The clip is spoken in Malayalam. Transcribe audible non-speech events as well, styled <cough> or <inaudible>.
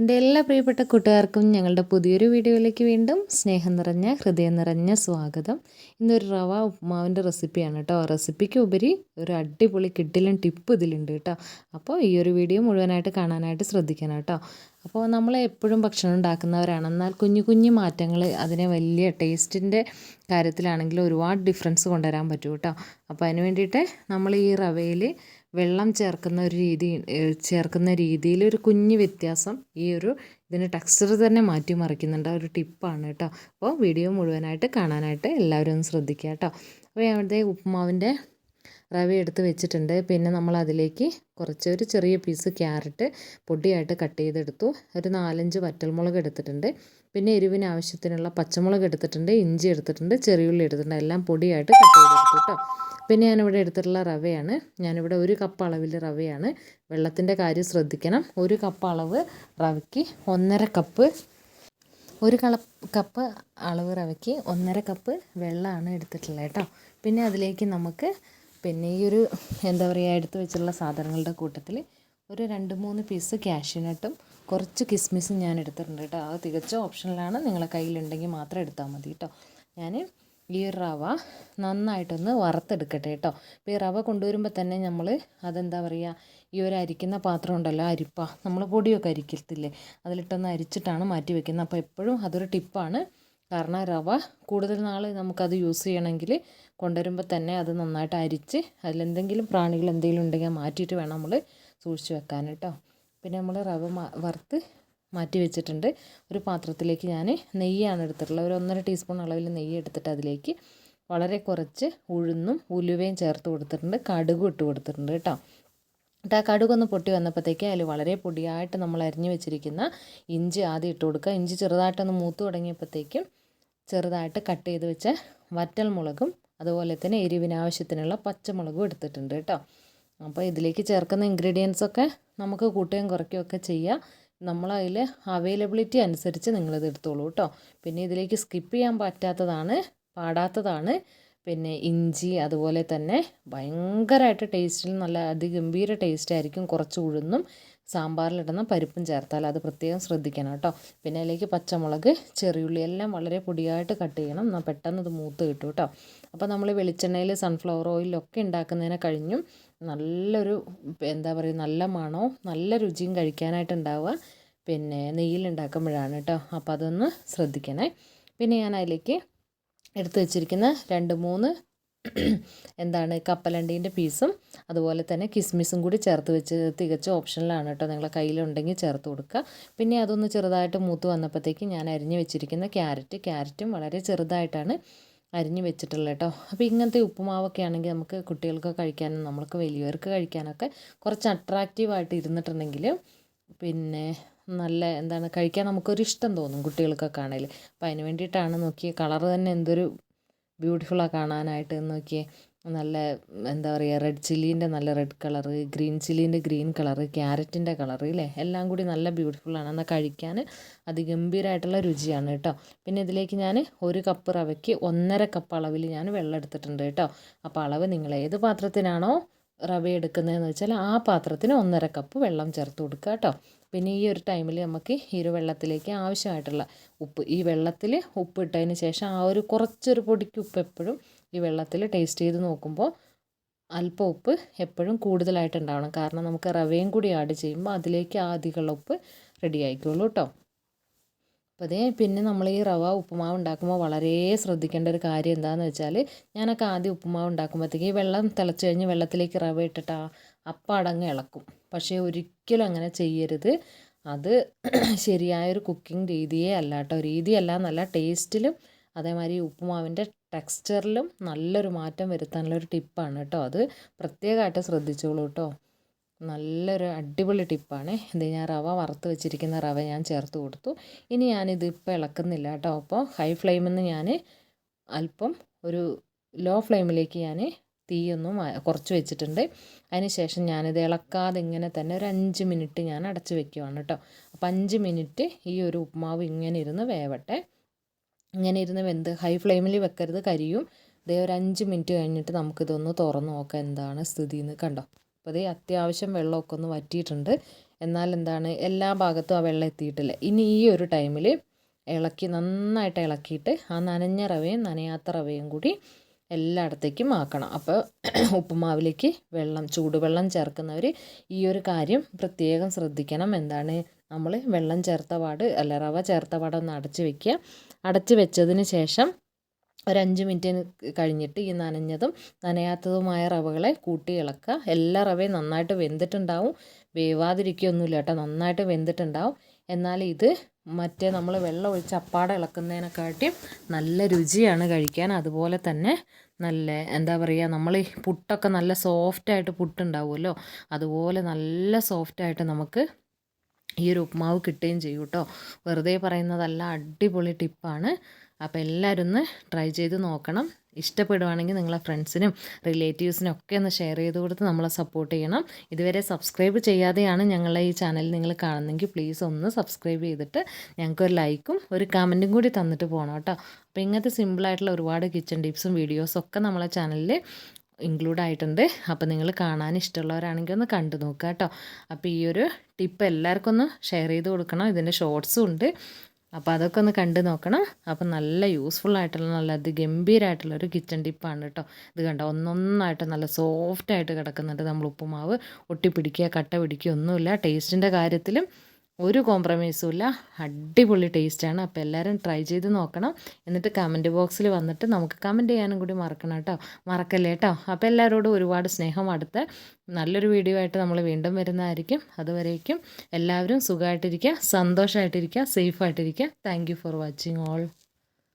എന്റെ എല്ലാ പ്രിയപ്പെട്ട കൂട്ടുകാർക്കും ഞങ്ങളുടെ പുതിയൊരു വീഡിയോയിലേക്ക് വീണ്ടും സ്നേഹം നിറഞ്ഞ ഹൃദയം നിറഞ്ഞ സ്വാഗതം. ഇന്നൊരു റവ ഉപ്മാവിന്റെ റെസിപ്പിയാണ് കേട്ടോ. റെസിപ്പിക്ക് ഉപരി ഒരു അടിപൊളി കിട്ടിലും ടിപ്പ് ഇതിലുണ്ട് കേട്ടോ. അപ്പോൾ ഈ ഒരു വീഡിയോ മുഴുവനായിട്ട് കാണാനായിട്ട് ശ്രദ്ധിക്കണം കേട്ടോ. അപ്പോൾ നമ്മൾ എപ്പോഴും ഭക്ഷണം ഉണ്ടാക്കുന്നവരാണ്. എന്നാൽ കുഞ്ഞു കുഞ്ഞു മാറ്റങ്ങൾ അതിനെ വലിയ ടേസ്റ്റിന്റെ കാര്യത്തിലാണെങ്കിൽ ഒരുപാട് ഡിഫറൻസ് കൊണ്ടുവരാൻ പറ്റും കേട്ടോ. അപ്പോൾ അതിന് വേണ്ടിയിട്ട് നമ്മൾ ഈ റവയിൽ വെള്ളം ചേർക്കുന്ന ഒരു രീതി ചേർക്കുന്ന രീതിയിൽ ഒരു കുഞ്ഞു വ്യത്യാസം ഈ ഒരു ഇതിന്റെ ടെക്സ്ചർ തന്നെ മാറ്റി മറിക്കുന്നുണ്ട് ഒരു ടിപ്പാണ് കേട്ടോ. അപ്പോൾ വീഡിയോ മുഴുവനായിട്ട് കാണാനായിട്ട് എല്ലാവരും ഒന്ന് ശ്രദ്ധിക്കുക കേട്ടോ. അപ്പോൾ അവിടെ ഉപ്പുമാവിന്റെ റവ എടുത്ത് വെച്ചിട്ടുണ്ട്. പിന്നെ നമ്മൾ അതിലേക്ക് കുറച്ച് ഒരു ചെറിയ പീസ് ക്യാരറ്റ് പൊടിയായിട്ട് കട്ട് ചെയ്തെടുത്തു. ഒരു നാലഞ്ച് വറ്റൽമുളക് എടുത്തിട്ടുണ്ട്. പിന്നെ എരിവിന് ആവശ്യത്തിനുള്ള പച്ചമുളക് എടുത്തിട്ടുണ്ട്. ഇഞ്ചി എടുത്തിട്ടുണ്ട്. ചെറിയുള്ളി എടുത്തിട്ടുണ്ട്. എല്ലാം പൊടിയായിട്ട് കട്ട് ചെയ്തെടുത്തു കേട്ടോ. പിന്നെ ഞാനിവിടെ എടുത്തിട്ടുള്ള റവയാണ്. ഞാനിവിടെ ഒരു കപ്പ് അളവിൽ റവയാണ്. വെള്ളത്തിന്റെ കാര്യം ശ്രദ്ധിക്കണം. ഒരു കപ്പ് അളവ് റവയ്ക്ക് ഒന്നര കപ്പ് ഒരു കള കപ്പ് അളവ് റവയ്ക്ക് ഒന്നര കപ്പ് വെള്ളമാണ് എടുത്തിട്ടുള്ളത് കേട്ടോ. പിന്നെ അതിലേക്ക് നമുക്ക് പിന്നെ ഈ ഒരു എന്താ പറയുക എടുത്ത് വെച്ചിട്ടുള്ള സാധനങ്ങളുടെ കൂട്ടത്തിൽ ഒരു രണ്ട് മൂന്ന് പീസ് ക്യാഷ്യൂനട്ടും കുറച്ച് കിസ്മിസും ഞാൻ എടുത്തിട്ടുണ്ട് കേട്ടോ. അത് തികച്ച ഓപ്ഷനിലാണ് നിങ്ങളെ കയ്യിലുണ്ടെങ്കിൽ മാത്രം എടുത്താൽ മതി കേട്ടോ. ഞാൻ ഈ റവ നന്നായിട്ടൊന്ന് വറുത്തെടുക്കട്ടെ കേട്ടോ. ഇപ്പോൾ ഈ റവ കൊണ്ടുവരുമ്പോൾ തന്നെ നമ്മൾ അതെന്താ പറയുക ഈ ഒരു അരിക്കുന്ന പാത്രം ഉണ്ടല്ലോ അരിപ്പ നമ്മൾ പൊടിയൊക്കെ അരിക്കത്തില്ലേ അതിലിട്ടൊന്ന് അരിച്ചിട്ടാണ് മാറ്റി വെക്കുന്നത്. അപ്പോൾ എപ്പോഴും അതൊരു ടിപ്പാണ്. കാരണം റവ കൂടുതൽ നാൾ നമുക്കത് യൂസ് ചെയ്യണമെങ്കിൽ കൊണ്ടുവരുമ്പോൾ തന്നെ അത് നന്നായിട്ട് അരിച്ച് അതിലെന്തെങ്കിലും പ്രാണികൾ എന്തെങ്കിലും ഉണ്ടെങ്കിൽ മാറ്റിയിട്ട് വേണം നമ്മൾ സൂക്ഷിച്ച് വെക്കാൻ കേട്ടോ. പിന്നെ നമ്മൾ റവ വറുത്ത് മാറ്റി വെച്ചിട്ടുണ്ട്. ഒരു പാത്രത്തിലേക്ക് ഞാൻ നെയ്യാണ് എടുത്തിട്ടുള്ളത്. ഒരു ഒന്നര ടീസ്പൂൺ അളവിൽ നെയ്യ് എടുത്തിട്ട് അതിലേക്ക് വളരെ കുറച്ച് ഉഴുന്നും ഉലുവയും ചേർത്ത് കൊടുത്തിട്ടുണ്ട്. കടുകും ഇട്ട് കൊടുത്തിട്ടുണ്ട് കേട്ടോ. എന്നിട്ട് ആ കടുകൊന്ന് പൊട്ടി വന്നപ്പോഴത്തേക്ക് അതിൽ വളരെ പൊടിയായിട്ട് നമ്മൾ അരിഞ്ഞു വെച്ചിരിക്കുന്ന ഇഞ്ചി ആദ്യം ഇട്ട് കൊടുക്കുക. ഇഞ്ചി ചെറുതായിട്ടൊന്ന് മൂത്ത് തുടങ്ങിയപ്പോഴത്തേക്കും ചെറുതായിട്ട് കട്ട് ചെയ്ത് വെച്ച വറ്റൽ മുളകും അതുപോലെ തന്നെ എരിവിനാവശ്യത്തിനുള്ള പച്ചമുളകും എടുത്തിട്ടുണ്ട് കേട്ടോ. അപ്പോൾ ഇതിലേക്ക് ചേർക്കുന്ന ഇൻഗ്രീഡിയൻസ് ഒക്കെ നമുക്ക് കൂട്ടുകയും കുറയ്ക്കുകയും ഒക്കെ ചെയ്യാം. നമ്മളതിൽ അവൈലബിലിറ്റി അനുസരിച്ച് നിങ്ങളിത് എടുത്തോളൂ കേട്ടോ പിന്നെ ഇതിലേക്ക് സ്കിപ്പ് ചെയ്യാൻ പറ്റാത്തതാണ് പാടാത്തതാണ്. പിന്നെ ഇഞ്ചി അതുപോലെ തന്നെ ഭയങ്കരമായിട്ട് ടേസ്റ്റിൽ നല്ല അതിഗംഭീര ടേസ്റ്റ് ആയിരിക്കും കുറച്ച് ഉഴുന്നും. സാമ്പാറിലിടുന്ന പരിപ്പും ചേർത്താൽ അത് പ്രത്യേകം ശ്രദ്ധിക്കണം കേട്ടോ. പിന്നെ അതിലേക്ക് പച്ചമുളക് ചെറിയുള്ളി എല്ലാം വളരെ പൊടിയായിട്ട് കട്ട് ചെയ്യണം. എന്നാൽ പെട്ടെന്ന് ഇത് മൂത്ത് കിട്ടും കേട്ടോ. അപ്പോൾ നമ്മൾ വെളിച്ചെണ്ണയിൽ സൺഫ്ലവർ ഓയിലൊക്കെ ഉണ്ടാക്കുന്നതിനെ കഴിഞ്ഞും നല്ലൊരു എന്താ പറയുക നല്ല മണോ നല്ല രുചിയും കഴിക്കാനായിട്ട് ഉണ്ടാവുക. പിന്നെ നെയ്യിൽ ഉണ്ടാക്കുമ്പോഴാണ് കേട്ടോ. അപ്പോൾ അതൊന്ന് ശ്രദ്ധിക്കണേ. പിന്നെ ഞാൻ അതിലേക്ക് എടുത്തു വെച്ചിരിക്കുന്ന രണ്ട് മൂന്ന് എന്താണ് കപ്പലണ്ടീന്റെ പീസും അതുപോലെ തന്നെ കിസ്മിസും കൂടി ചേർത്ത് വെച്ച് തികച്ച ഓപ്ഷനിലാണ് കേട്ടോ നിങ്ങളെ കയ്യിലുണ്ടെങ്കിൽ ചേർത്ത് കൊടുക്കുക. പിന്നെ അതൊന്ന് ചെറുതായിട്ട് മൂത്ത് വന്നപ്പോഴത്തേക്ക് ഞാൻ അരിഞ്ഞ് വെച്ചിരിക്കുന്ന ക്യാരറ്റ് ക്യാരറ്റും വളരെ ചെറുതായിട്ടാണ് അരിഞ്ഞ് വെച്ചിട്ടുള്ളത് കേട്ടോ. അപ്പോൾ ഇങ്ങനത്തെ ഉപ്പുമാവൊക്കെ ആണെങ്കിൽ നമുക്ക് കുട്ടികൾക്ക് കഴിക്കാനും നമ്മൾക്ക് വലിയവർക്ക് കഴിക്കാനൊക്കെ കുറച്ച് അട്രാക്റ്റീവായിട്ട് ഇരുന്നിട്ടുണ്ടെങ്കിൽ പിന്നെ നല്ല എന്താണ് കഴിക്കാൻ നമുക്കൊരു ഇഷ്ടം തോന്നും കുട്ടികൾക്കൊക്കെ ആണെങ്കിൽ. അപ്പോൾ അതിന് വേണ്ടിയിട്ടാണ് നോക്കിയ കളർ തന്നെ എന്തൊരു ബ്യൂട്ടിഫുള്ളാണ് കാണാനായിട്ട് നോക്കിയേ. നല്ല എന്താ പറയുക റെഡ് ചില്ലീന്റെ നല്ല റെഡ് കളറ് ഗ്രീൻ ചില്ലീന്റെ ഗ്രീൻ കളറ് ക്യാരറ്റിന്റെ കളറ് ഇല്ലേ? എല്ലാം കൂടി നല്ല ബ്യൂട്ടിഫുള്ളാണ് എന്നാൽ കഴിക്കാൻ അതിഗംഭീരമായിട്ടുള്ള രുചിയാണ് കേട്ടോ. പിന്നെ ഇതിലേക്ക് ഞാൻ ഒരു കപ്പ് റവയ്ക്ക് ഒന്നര കപ്പ് അളവിൽ ഞാൻ വെള്ളം എടുത്തിട്ടുണ്ട് കേട്ടോ. അപ്പോൾ അളവ് നിങ്ങൾ ഏത് പാത്രത്തിനാണോ റവ എടുക്കുന്നതെന്ന് വെച്ചാൽ ആ പാത്രത്തിന് ഒന്നര കപ്പ് വെള്ളം ചേർത്ത് കൊടുക്കുക കേട്ടോ. പിന്നെ ഈ ഒരു ടൈമിൽ നമുക്ക് ഈ ഒരു വെള്ളത്തിലേക്ക് ആവശ്യമായിട്ടുള്ള ഉപ്പ് ഈ വെള്ളത്തിൽ ഉപ്പ് ഇട്ടതിന് ശേഷം ആ ഒരു കുറച്ചൊരു പൊടിക്ക് ഉപ്പ് എപ്പോഴും ഈ വെള്ളത്തിൽ ടേസ്റ്റ് ചെയ്ത് നോക്കുമ്പോൾ അല്പം ഉപ്പ് എപ്പോഴും കൂടുതലായിട്ടുണ്ടാവണം. കാരണം നമുക്ക് റവയും കൂടി ആഡ് ചെയ്യുമ്പോൾ അതിലേക്ക് ആദ്യമുള്ള ഉപ്പ് റെഡി ആയിക്കോളൂ കേട്ടോ. അപ്പോൾ അതേ പിന്നെ നമ്മൾ ഈ റവ ഉപ്പുമാവ് ഉണ്ടാക്കുമ്പോൾ വളരെ ശ്രദ്ധിക്കേണ്ട ഒരു കാര്യം എന്താണെന്ന് വെച്ചാൽ ഞാനൊക്കെ ആദ്യം ഉപ്പുമാവ് ഉണ്ടാക്കുമ്പോഴത്തേക്ക് ഈ വെള്ളം തിളച്ച് കഴിഞ്ഞ് വെള്ളത്തിലേക്ക് റവ ഇട്ടിട്ട് അപ്പം അടങ്ങ് ഇളക്കും. പക്ഷേ ഒരിക്കലും അങ്ങനെ ചെയ്യരുത്. അത് <clears throat> ശരിയായൊരു കുക്കിംഗ് രീതിയേ അല്ല കേട്ടോ. രീതിയല്ല നല്ല ടേസ്റ്റിലും അതേമാതിരി ഉപ്പുമാവിന്റെ ടെക്സ്ചറിലും നല്ലൊരു മാറ്റം വരുത്താനുള്ള ഒരു ടിപ്പാണ് കേട്ടോ അത്. പ്രത്യേകമായിട്ട് ശ്രദ്ധിച്ചോളൂ കേട്ടോ. നല്ലൊരു അടിപൊളി ടിപ്പാണ്. ഇത് ഞാൻ റവ വറുത്ത് വെച്ചിരിക്കുന്ന റവ ഞാൻ ചേർത്ത് കൊടുത്തു. ഇനി ഞാനിത് ഇപ്പോൾ ഇളക്കുന്നില്ല കേട്ടോ. അപ്പോൾ ഹൈ ഫ്ലെയിമിൽ നിന്ന് ഞാൻ അല്പം ഒരു ലോ ഫ്ലെയിമിലേക്ക് ഞാൻ തീയൊന്നും കുറച്ച് വെച്ചിട്ടുണ്ട്. അതിന് ശേഷം ഞാനിത് ഇളക്കാതെ ഇങ്ങനെ തന്നെ ഒരു അഞ്ച് മിനിറ്റ് ഞാൻ അടച്ച് വെക്കുവാണ് കേട്ടോ. അപ്പം അഞ്ച് മിനിറ്റ് ഈ ഒരു ഉപ്പുമാവ് ഇങ്ങനെ ഇരുന്ന് വേവട്ടെ. ഇങ്ങനെ ഇരുന്ന് വെന്ത് ഹൈ ഫ്ലെയിമിൽ വെക്കരുത് കരിയും. ഇതേ ഒരു അഞ്ച് മിനിറ്റ് കഴിഞ്ഞിട്ട് നമുക്കിതൊന്ന് തുറന്ന് നോക്കാം എന്താണ് സ്ഥിതി എന്ന് കണ്ടോ. അപ്പോൾ അതേ അത്യാവശ്യം വെള്ളമൊക്കെ ഒന്ന് വറ്റിയിട്ടുണ്ട്. എന്നാൽ എന്താണ് എല്ലാ ഭാഗത്തും ആ വെള്ളം എത്തിയിട്ടില്ല. ഇനി ഈ ഒരു ടൈമിൽ ഇളക്കി നന്നായിട്ട് ഇളക്കിയിട്ട് ആ നനഞ്ഞ റവയും നനയാത്ത റവയും കൂടി എല്ലായിടത്തേക്കും ആക്കണം. അപ്പോൾ ഉപ്പുമാവിലേക്ക് വെള്ളം ചൂടുവെള്ളം ചേർക്കുന്നവർ ഈ ഒരു കാര്യം പ്രത്യേകം ശ്രദ്ധിക്കണം. എന്താണ് നമ്മൾ വെള്ളം ചേർത്ത പാട് അല്ല റവ ചേർത്ത പാടൊന്ന് അടച്ച് വെക്കുക. അടച്ച് വെച്ചതിന് ശേഷം ഒരു മിനിറ്റിന് മിനിറ്റ് കഴിഞ്ഞിട്ട് ഈ നനഞ്ഞതും നനയാത്തതുമായ റവകളെ കൂട്ടി ഇളക്കുക. എല്ലാ റവയും നന്നായിട്ട് വെന്തിട്ടുണ്ടാവും. വേവാതിരിക്കുകയൊന്നുമില്ല കേട്ടോ. നന്നായിട്ട് വെന്തിട്ടുണ്ടാവും. എന്നാൽ ഇത് മറ്റേ നമ്മൾ വെള്ളം ഒഴിച്ച് അപ്പാടെ ഇളക്കുന്നതിനെക്കാട്ടിയും നല്ല രുചിയാണ് കഴിക്കാൻ. അതുപോലെ തന്നെ നല്ല എന്താ പറയുക നമ്മൾ ഈ പുട്ടൊക്കെ നല്ല സോഫ്റ്റായിട്ട് പുട്ടുണ്ടാവുമല്ലോ. അതുപോലെ നല്ല സോഫ്റ്റായിട്ട് നമുക്ക് ഈ ഒരു ഉപ്മാവ് കിട്ടുകയും ചെയ്യും കേട്ടോ. വെറുതെ പറയുന്നതല്ല അടിപൊളി ടിപ്പാണ്. അപ്പോൾ എല്ലാവരും ഒന്ന് ട്രൈ ചെയ്ത് നോക്കണം. ഇഷ്ടപ്പെടുവാണെങ്കിൽ നിങ്ങളെ ഫ്രണ്ട്സിനും റിലേറ്റീവ്സിനും ഒക്കെ ഒന്ന് ഷെയർ ചെയ്ത് കൊടുത്ത് നമ്മളെ സപ്പോർട്ട് ചെയ്യണം. ഇതുവരെ സബ്സ്ക്രൈബ് ചെയ്യാതെയാണ് ഞങ്ങളെ ഈ ചാനൽ നിങ്ങൾ കാണുന്നെങ്കിൽ പ്ലീസ് ഒന്ന് സബ്സ്ക്രൈബ് ചെയ്തിട്ട് ഞങ്ങൾക്ക് ഒരു ലൈക്കും ഒരു കമന്റും കൂടി തന്നിട്ട് പോകണം കേട്ടോ. അപ്പോൾ ഇങ്ങനത്തെ സിമ്പിളായിട്ടുള്ള ഒരുപാട് കിച്ചൺ ടിപ്സും വീഡിയോസും ഒക്കെ നമ്മളെ ചാനലിൽ ഇൻക്ലൂഡ് ആയിട്ടുണ്ട്. അപ്പോൾ നിങ്ങൾ കാണാൻ ഇഷ്ടമുള്ളവരാണെങ്കിൽ ഒന്ന് കണ്ടു നോക്കുക കേട്ടോ. അപ്പോൾ ഈ ഒരു ടിപ്പ് എല്ലാവർക്കും ഒന്ന് ഷെയർ ചെയ്ത് കൊടുക്കണം. ഇതിന്റെ ഷോർട്സും ഉണ്ട്. അപ്പോൾ അതൊക്കെ ഒന്ന് കണ്ടു നോക്കണം. അപ്പോൾ നല്ല യൂസ്ഫുൾ ആയിട്ടുള്ള നല്ല അതിഗംഭീരമായിട്ടുള്ള ഒരു കിച്ചൺ ടിപ്പാണ് കേട്ടോ ഇത് കണ്ടോ? ഒന്നൊന്നായിട്ട് നല്ല സോഫ്റ്റായിട്ട് കിടക്കുന്നുണ്ട് നമ്മൾ ഉപ്പുമാവ്. ഒട്ടിപ്പിടിക്കുക കട്ട പിടിക്കുക ഒന്നുമില്ല. ടേസ്റ്റിന്റെ കാര്യത്തിലും ഒരു കോംപ്രമൈസും ഇല്ല. അടിപൊളി ടേസ്റ്റാണ് അപ്പോൾ എല്ലാവരും ട്രൈ ചെയ്ത് നോക്കണം. എന്നിട്ട് കമന്റ് ബോക്സിൽ വന്നിട്ട് നമുക്ക് കമന്റ് ചെയ്യാനും കൂടി മറക്കണം കേട്ടോ. മറക്കല്ലേ കേട്ടോ? അപ്പോൾ എല്ലാവരോടും ഒരുപാട് സ്നേഹം. അടുത്ത് നല്ലൊരു വീഡിയോ ആയിട്ട് നമ്മൾ വീണ്ടും വരുന്നതായിരിക്കും. അതുവരേക്കും എല്ലാവരും സുഖമായിട്ടിരിക്കുക സന്തോഷമായിട്ടിരിക്കുക സേഫായിട്ടിരിക്കുക താങ്ക് ഫോർ വാച്ചിങ് ഓൾ